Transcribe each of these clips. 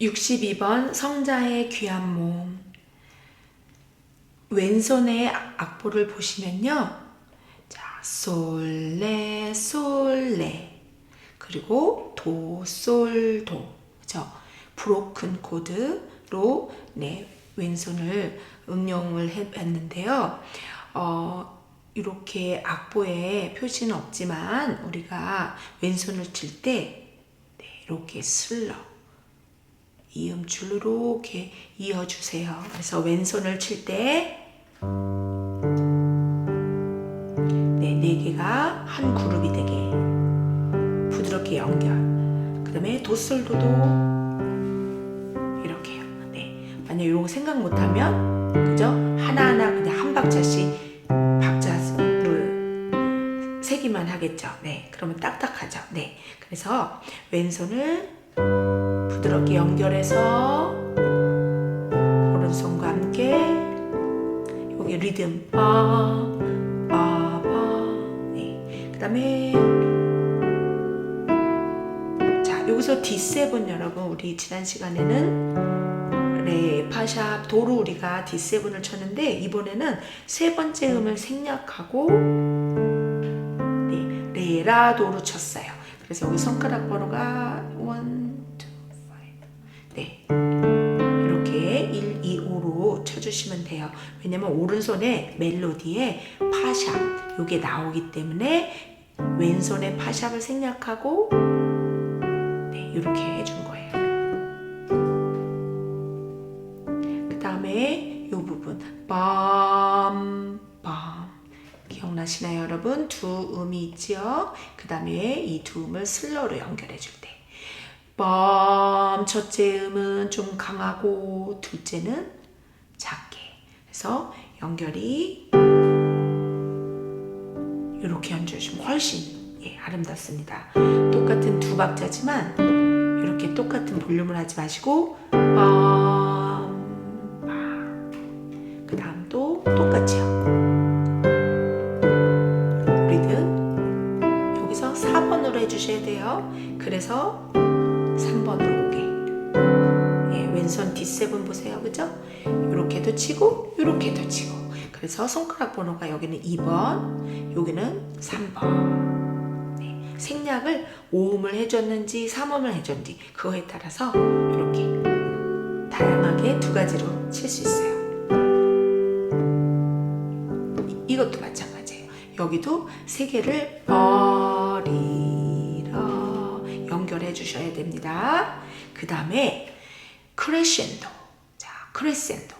62번 성자의 귀한 몸 왼손의 악보를 보시면요. 자, 솔레 솔레 그리고 도 솔 도. 그죠? 브로큰 코드로 네, 왼손을 응용을 해 봤는데요. 어, 이렇게 악보에 표시는 없지만 우리가 왼손을 칠때 네, 이렇게 슬러 이음줄로 이렇게 이어주세요. 그래서 왼손을 칠 때 네, 네 개가 한 그룹이 되게 부드럽게 연결. 그 다음에 도솔도도 이렇게요. 네. 만약 이런 거 생각 못하면 그죠? 하나하나 그냥 한 박자씩 박자를 세기만 하겠죠. 네. 그러면 딱딱하죠. 네. 그래서 왼손을 부드럽게 연결해서 오른손과 함께 여기 리듬 빠 빠 빠 네. 그 다음에 자 여기서 D7 여러분 우리 지난 시간에는 레 파샵 도로 우리가 D7을 쳤는데 이번에는 세 번째 음을 생략하고 네, 레 라 도로 쳤어요. 그래서 여기 손가락 번호가 왜냐면 오른손에 멜로디에 파샵 요게 나오기 때문에 왼손에 파샵을 생략하고 네, 이렇게 해준 거예요. 그 다음에 요 부분 빰빰 기억나시나요 여러분? 두 음이 있지요? 그 다음에 이 두 음을 슬로로 연결해 줄 때. 빰 첫째 음은 좀 강하고 둘째는 해서 연결이 이렇게 연주해주면 훨씬 예, 아름답습니다. 똑같은 두 박자지만 이렇게 똑같은 볼륨을 하지 마시고 그 다음도 똑같이요. 리듬 여기서 4번으로 해주셔야 돼요. 그래서 3번으로 오게. 예, 왼손 D7 보세요. 그죠? 이렇게도 치고, 이렇게도 치고. 그래서 손가락 번호가 여기는 2번, 여기는 3번. 네, 생략을 5음을 해줬는지 3음을 해줬는지 그거에 따라서 이렇게 다양하게 두 가지로 칠 수 있어요. 이- 이것도 마찬가지예요. 여기도 세 개를 버리러 연결해 주셔야 됩니다. 그 다음에 크레센도. 자, 크레센도.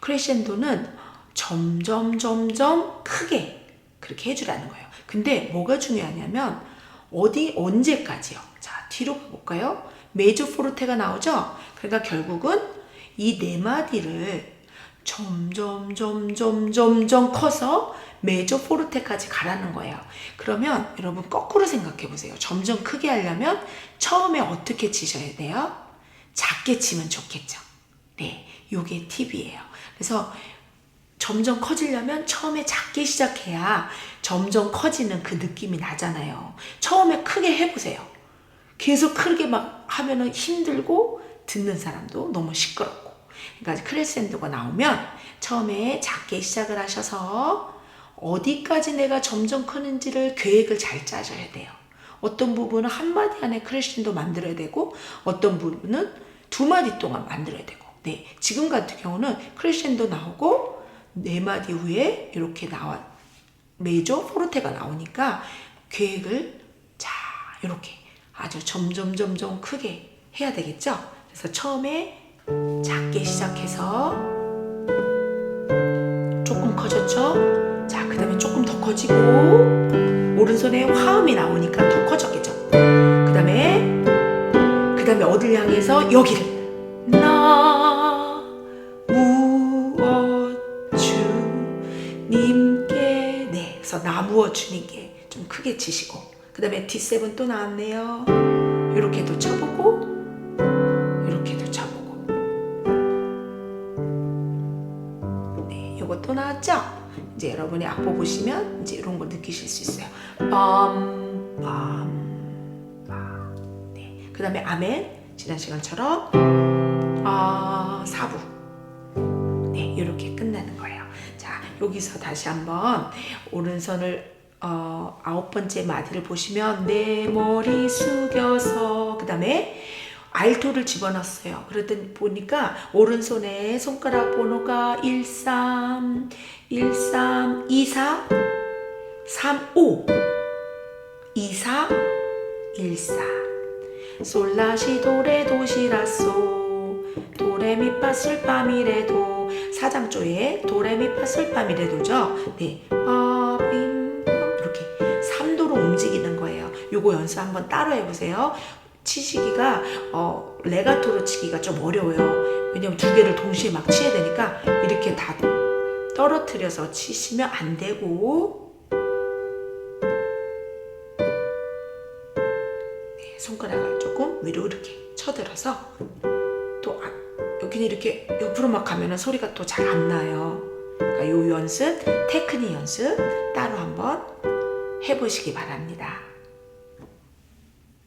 크레센도는 점점 점점 크게 그렇게 해주라는 거예요. 근데 뭐가 중요하냐면 어디 언제까지요? 자, 뒤로 볼까요? 메이저 포르테가 나오죠? 그러니까 결국은 이 네 마디를 점점 점점 점점 커서 메이저 포르테까지 가라는 거예요. 그러면 여러분 거꾸로 생각해 보세요. 점점 크게 하려면 처음에 어떻게 치셔야 돼요? 작게 치면 좋겠죠. 네, 요게 팁이에요. 그래서 점점 커지려면 처음에 작게 시작해야 점점 커지는 그 느낌이 나잖아요. 처음에 크게 해보세요. 계속 크게 막 하면은 힘들고 듣는 사람도 너무 시끄럽고. 그러니까 크레센도가 나오면 처음에 작게 시작을 하셔서 어디까지 내가 점점 크는지를 계획을 잘 짜셔야 돼요. 어떤 부분은 한 마디 안에 크레센도 만들어야 되고 어떤 부분은 두 마디 동안 만들어야 되고. 네, 지금 같은 경우는 크레센도 나오고 네 마디 후에 이렇게 나와 메이저 포르테가 나오니까 계획을 자 이렇게 아주 점점 점점 크게 해야 되겠죠. 그래서 처음에 작게 시작해서 조금 커졌죠. 자 그 다음에 조금 더 커지고 오른손에 화음이 나오니까 더 커졌겠죠. 그 다음에 그 다음에 어딜 향해서 여기를 나 무엇 주님께 네. 그래서 나 무엇 주님께 좀 크게 치시고 그 다음에 D7 또 나왔네요. 이렇게도 쳐보고 이렇게도 쳐보고. 네 요거 또 나왔죠 이제 여러분이 악보 보시면 이제 이런 거 느끼실 수 있어요 빰빰빰 네. 그 다음에 아멘 지난 시간처럼 아 4부 네 이렇게 끝나는 거예요. 자 여기서 다시 한번 오른손을 어, 아홉 번째 마디를 보시면 내 머리 숙여서 그 다음에 알토를 집어넣었어요. 그러더니 보니까 오른손에 손가락 번호가 13, 13, 24, 35, 24, 14. 솔라시 도레 도시라소 도레미 파솔 파미레도 사장조의 도레미 파솔 파미레도죠. 네, 빠빔 이렇게 3도로 움직이는 거예요. 요거 연습 한번 따로 해보세요. 치시기가 어, 레가토로 치기가 좀 어려워요. 왜냐면 두 개를 동시에 막 치야 되니까 이렇게 다 떨어뜨려서 치시면 안 되고 네, 손가락을 조금 위로 이렇게 쳐들어서 또 아, 여기는 이렇게 옆으로 막 가면은 소리가 또 잘 안 나요. 그러니까 요 연습, 테크닉 연습 따로 한번 해보시기 바랍니다.